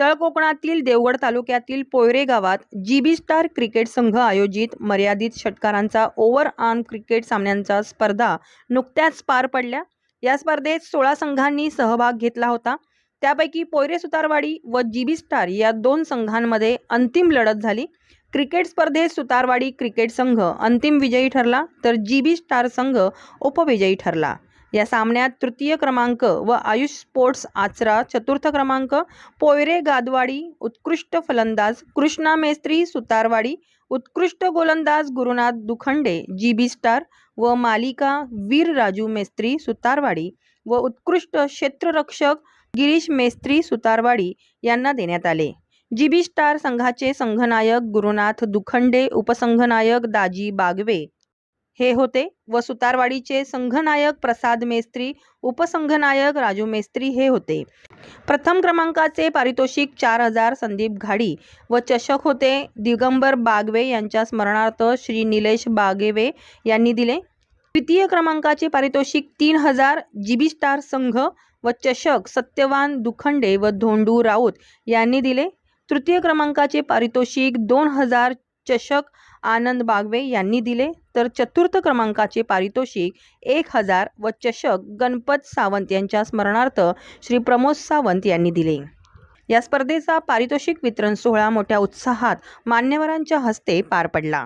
तळकोकणातील देवगड तालुक्यातील पोयरे गावात GB star cricket संघ आयोजित मर्यादित षटकारांचा ओव्हर आर्म क्रिकेट सामन्यांचा स्पर्धा नुकत्याच पार पडल्या. या स्पर्धेत सोळा संघांनी सहभाग घेतला होता. त्यापैकी पोयरे सुतारवाडी व जीबी स्टार या दोन संघांमध्ये अंतिम लढत झाली. क्रिकेट स्पर्धेत सुतारवाडी क्रिकेट संघ अंतिम विजयी ठरला तर जीबी स्टार संघ उपविजयी ठरला. या सामन्यात तृतीय क्रमांक व आयुष स्पोर्ट्स आचरा चतुर्थ क्रमांक पोयरे गादवाडी उत्कृष्ट फलंदाज कृष्णा मेस्त्री सुतारवाडी उत्कृष्ट गोलंदाज Gurunath Dukhande G B star व मालिका वीर राजू मेस्त्री सुतारवाडी व उत्कृष्ट क्षेत्ररक्षक गिरीश मेस्त्री सुतारवाडी यांना देण्यात आले. जी बी स्टार संघाचे संघनायक गुरुनाथ दुखंडे उपसंघनायक दाजी बागवे हे होते. व सुतारवाडीचे संघनायक प्रसाद मेस्त्री उपसंघनायक राजू मेस्त्री हे होते. प्रथम क्रमांकाचे पारितोषिक चार हजार संदीप घाडी व चषक होते. दिगंबर बागवे यांच्या स्मरणार्थ श्री निलेश बागेवे यांनी दिले. द्वितीय क्रमांकाचे पारितोषिक तीन हजार जीबी स्टार संघ व चषक सत्यवान दुखंडे व धोंडू राऊत यांनी दिले. तृतीय क्रमांकाचे पारितोषिक दोन हजार चषक आनंद बागवे यांनी दिले. तर चतुर्थ क्रमांकाचे पारितोषिक एक हजार व चषक गणपत सावंत यांच्या स्मरणार्थ श्री प्रमोद सावंत यांनी दिले. या स्पर्धेचा पारितोषिक वितरण सोहळा मोठ्या उत्साहात मान्यवरांच्या हस्ते पार पडला.